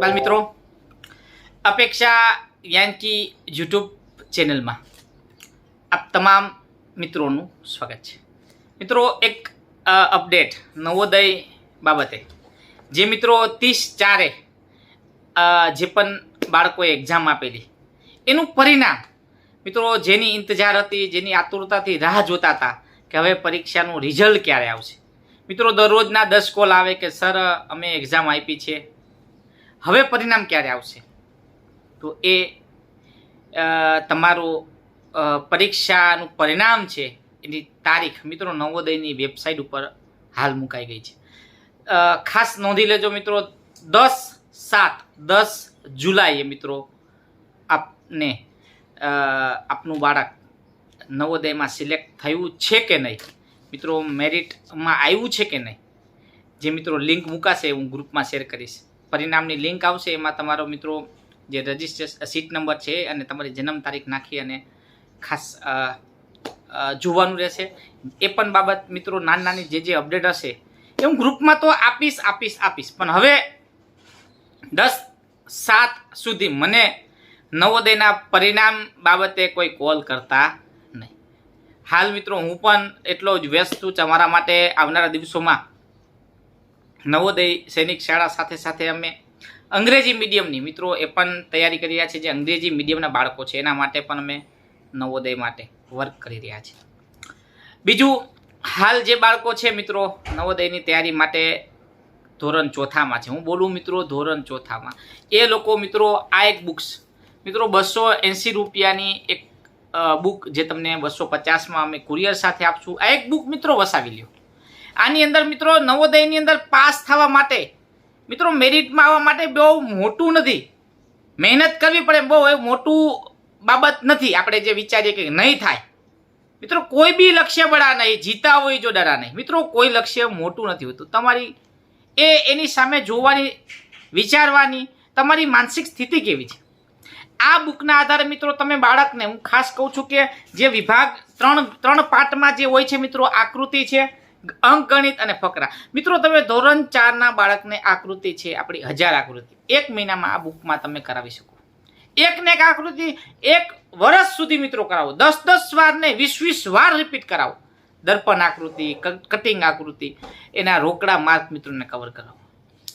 બાલ મિત્રો, અપેક્ષા યાનકી યુટ્યુબ ચેનલમાં આપ તમામ મિત્રોનું સ્વાગત છે. મિત્રો, એક અપડેટ, નવોદય બાબતે. જે મિત્રો ત્રીસ ચારે જે પણ બાળકોએ એક્ઝામ આપેલી, એનું પરિણામ, મિત્રો, જેની ઇંતજાર હતી, જેની આતુરતાથી રાહ જોતા હતા કે હવે પરીક્ષાનું રિઝલ્ટ ક્યારે આવશે. મિત્રો, દરરોજના દસ કોલ આવે કે સર અમે એક્ઝામ આપી છે. હવે પરિણામ ક્યારે આવશે? તો એ તમારું પરીક્ષાનું પરિણામ છે, એની તારીખ, મિત્રો, નવોદયની વેબસાઇટ ઉપર હાલ મુકાઈ ગઈ છે. ખાસ નોંધી લેજો મિત્રો, દસ સાત, દસ જુલાઈએ મિત્રો, આપને આપનું બાળક નવોદયમાં સિલેક્ટ થયું છે કે નહીં? મિત્રો, મેરિટમાં આવ્યું છે કે નહીં? જે મિત્રો લિંક મૂકાશે, હું ગ્રુપમાં શેર કરીશ. પરિણામની લિંક આવશે, એમાં તમારો મિત્રો જે રજિસ્ટ્રેશન સીટ નંબર છે અને તમારી જન્મ તારીખ નાખી અને ખાસ જોવાનું રહેશે. એ પણ બાબત મિત્રો નાની નાની જે જે અપડેટ હશે, એ હું ગ્રુપમાં તો આપીશ આપીશ આપીશ. પણ હવે દસ સાત સુધી મને નવોદયના પરિણામ બાબતે કોઈ કોલ કરતા નહીં. હાલ મિત્રો હું પણ એટલો જ વ્યસ્ત છું. તમારા માટે આવનારા દિવસોમાં નવોદય સૈનિક શાળા સાથે સાથે અમે અંગ્રેજી મીડિયમની, મિત્રો, એ પણ તૈયારી કરી રહ્યા છે જે અંગ્રેજી મીડિયમના બાળકો છે. એના માટે પણ અમે નવોદય માટે વર્ક કરી રહ્યા છીએ. બીજું, હાલ જે બાળકો છે, મિત્રો, નવોદયની તૈયારી માટે ધોરણ ચોથામાં છે. હું બોલું, મિત્રો, ધોરણ ચોથામાં. એ લોકો, મિત્રો, આ એક બુક્સ મિત્રો, બસો એંસી રૂપિયાની એક બુક જે તમને બસો પચાસમાં અમે કુરિયર સાથે આપશું, આ એક બુક મિત્રો, વસાવી લ્યો. આની અંદર મિત્રો નવોદયની અંદર પાસ થવા માટે, મિત્રો મેરિટમાં આવવા માટે બહુ મોટું નથી. મહેનત કરવી પડે બહુ એ મોટું બાબત નથી. આપણે જે વિચારીએ કે નહીં થાય. મિત્રો કોઈ બી લક્ષ્ય બળા નહીં, જીતા હોય જો ડરા નહીં. મિત્રો કોઈ લક્ષ્ય મોટું નથી હોતું. તમારી એ એની સામે જોવાની, વિચારવાની, તમારી માનસિક સ્થિતિ કેવી છે? આ બુકના આધારે મિત્રો તમે બાળકને, હું ખાસ કહું છું કે જે વિભાગ ત્રણ ત્રણ પાર્ટમાં જે હોય છે મિત્રો, આકૃતિ છે અંકગણિત અને ફકરા. મિત્રો, તમે ધોરણ ચારના બાળકને આકૃતિ છે આપણી હજાર આકૃતિ. એક મહિનામાં આ બુકમાં તમે કરાવી શકો. એકને એક આકૃતિ એક વર્ષ સુધી મિત્રો કરાવો. દસ દસ વાર ને વીસ વીસ વાર રિપીટ કરાવો. દર્પણ આકૃતિ કટિંગ આકૃતિ, એના રોકડા માર્ક મિત્રોને કવર કરાવો.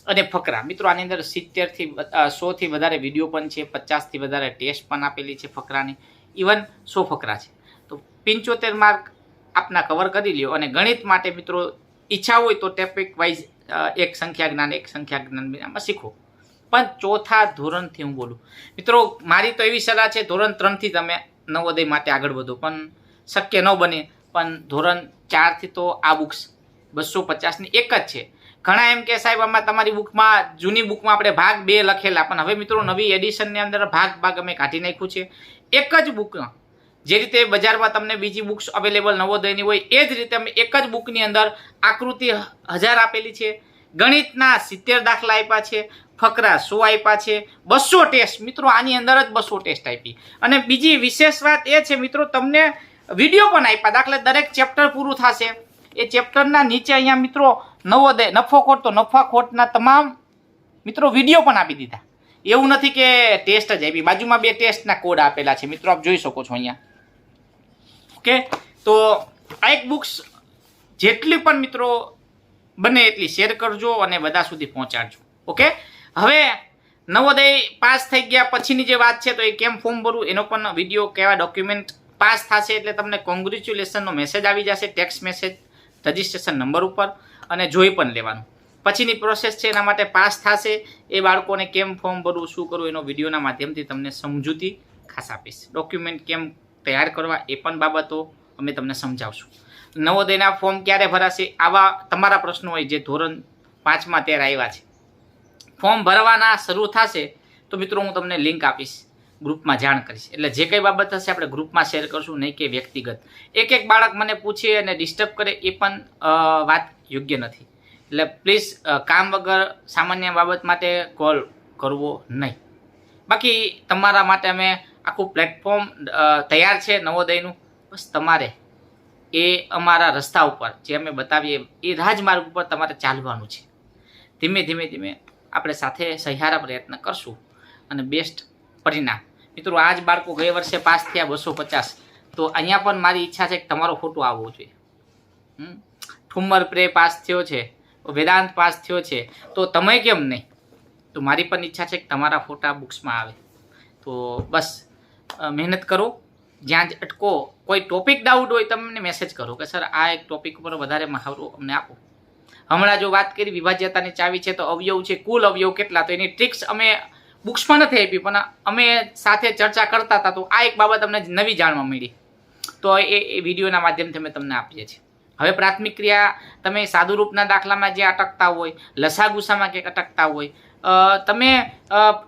અને ફકરા. મિત્રો, આની અંદર સિત્તેરથી સોથી વધારે વીડિયો પણ છે પચાસથી વધારે ટેસ્ટ પણ આપેલી છે ફકરાની. ઇવન સો ફકરા છે. તો પંચોતેર માર્ક આપના કવર કરી લ્યો અને ગણિત માટે મિત્રો ઈચ્છા હોય તો ટેપિક વાઇઝ એક સંખ્યા જ્ઞાન, એક સંખ્યા જ્ઞાન શીખો. પણ ચોથા ધોરણથી હું બોલું. મિત્રો, મારી તો એવી સલાહ છે, ધોરણ ત્રણથી તમે નવોદય માટે આગળ વધો, પણ શક્ય ન બને. પણ ધોરણ ચારથી તો આ બુક્સ બસો પચાસની એક જ છે. ઘણા એમ કે સાહેબ, આમાં તમારી બુકમાં જૂની બુકમાં આપણે ભાગ બે લખેલા, પણ હવે મિત્રો નવી એડિશનની અંદર ભાગ ભાગ અમે કાઢી નાખ્યું છે. એક જ બુકમાં જે રીતે બજારમાં તમને બીજી બુક્સ અવેલેબલ નવોદયની હોય, એ જ રીતે અમે એક જ બુકની અંદર આકૃતિ હજાર આપેલી છે, ગણિતના સિત્તેર દાખલા આપ્યા છે, ફકરા સો આપ્યા છે, બસો ટેસ્ટ મિત્રો, આની અંદર જ બસો ટેસ્ટ આપી. અને બીજી વિશેષ વાત એ છે, મિત્રો, તમને વીડિયો પણ આપ્યા. દાખલા દરેક ચેપ્ટર પૂરું થશે. એ ચેપ્ટરના નીચે અહીંયા, મિત્રો, નવોદય નફો ખોટ તો નફા ખોટના તમામ, મિત્રો વીડિયો પણ આપી દીધા. એવું નથી કે ટેસ્ટ જ આપી. બાજુમાં બે ટેસ્ટના કોડ આપેલા છે. મિત્રો, આપ જોઈ શકો છો અહીંયા. ઓકે? તો આ એક બુક્સ જેટલી પણ મિત્રો બને એટલી શેર કરજો અને બધા સુધી પહોંચાડજો. ઓકે? હવે નવોદય પાસ થઈ ગયા પછીની જે વાત છે તો એ કેમ ફોર્મ ભરવું એનો પણ વીડિયો કેવા ડોક્યુમેન્ટ પાસ થશે એટલે તમને કોંગ્રેચ્યુલેશનનો મેસેજ આવી જશે ટેક્સ મેસેજ રજિસ્ટ્રેશન નંબર ઉપર અને જોઈ પણ લેવાનું. પછીની પ્રોસેસ છે એના માટે પાસ થશે એ બાળકોને કેમ ફોર્મ ભરવું, શું કરવું એનો વિડીયોના માધ્યમથી તમને સમજૂતી ખાસ આપીશ. ડોક્યુમેન્ટ કેમ તૈયાર કરવા એ પણ બાબતો અમે તમને સમજાવશું. નવોદયના ફોર્મ ક્યારે ભરાશે? આવા તમારા પ્રશ્નો હોય જે ધોરણ પાંચમાં ત્યારે આવ્યા છે. ફોર્મ ભરવાના શરૂ થશે તો મિત્રો હું તમને લિંક આપીશ, ગ્રુપમાં જાણ કરીશ. એટલે જે કંઈ બાબત હશે આપણે ગ્રુપમાં શેર કરશું, નહીં કે વ્યક્તિગત. એક એક બાળક મને પૂછે અને ડિસ્ટર્બ કરે એ પણ વાત યોગ્ય નથી. એટલે પ્લીઝ કામ વગર સામાન્ય બાબત માટે કોલ કરવો નહીં. બાકી તમારા માટે અમે આખું પ્લેટફોર્મ તૈયાર છે નવોદયનું. બસ તમારે એ અમારા રસ્તા ઉપર જે અમે બતાવીએ એ રાજમાર્ગ ઉપર તમારે ચાલવાનું છે. ધીમે ધીમે ધીમે આપણે સાથે સહિયારા પ્રયત્ન કરશું અને બેસ્ટ પરિણામ. મિત્રો આ જ બાળકો ગયા વર્ષે પાસ થયા બસો પચાસ. તો અહીંયા પણ મારી ઈચ્છા છે કે તમારો ફોટો આવવો જોઈએ. ઠુમ્મર પ્રે પાસ થયો છે. વેદાંત પાસ થયો છે. તો તમે કેમ નહીં? તો મારી પણ ઈચ્છા છે કે તમારા ફોટા બુક્સમાં આવે. તો બસ મહેનત કરો. જ્યાં જ અટકો, કોઈ ટોપિક ડાઉટ હોય તમને મેસેજ કરો કે સર આ એક ટોપિક ઉપર વધારે મહાવરો અમને આપો. હમણાં જો વાત કરી વિભાજ્યતાની ચાવી છે, તો અવયવ છે, કુલ અવયવ કેટલા? તો એની ટ્રિક્સ અમે બુક્સમાં નથી આપી, પણ અમે સાથે ચર્ચા કરતા હતા, તો આ એક બાબત અમને નવી જાણવા મળી. તો એ વિડીયોના માધ્યમથી અમે તમને આપીએ છીએ. હવે પ્રાથમિક ક્રિયા, તમે સાદુ રૂપના દાખલામાં જે અટકતા હોય, લસાગુસામાં ક્યાંક અટકતા હોય તમે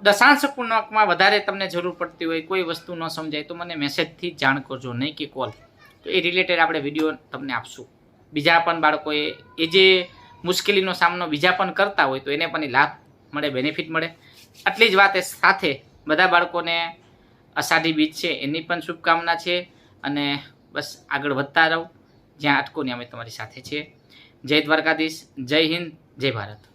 દશાંશ પૂર્ણાંકમાં વધારે તમને જરૂર પડતી હોય, કોઈ વસ્તુ ન સમજાય, તો મને મેસેજથી જાણ કરજો, નહીં કે કોલ તો એ રિલેટેડ આપણે વીડિયો તમને આપશું. બીજા પણ બાળકોએ, એ જે મુશ્કેલીનો સામનો બીજા પણ કરતા હોય, તો એને પણ લાભ મળે બેનિફિટ મળે. આટલી જ વાત સાથે બધા બાળકોને અષાઢી બીજ છે, એની પણ શુભકામના છે, અને બસ આગળ વધતા રહો. જ્યાં અટકો ને અમે તમારી સાથે છીએ. જય દ્વારકાધીશ, જય હિન્દ, જય ભારત.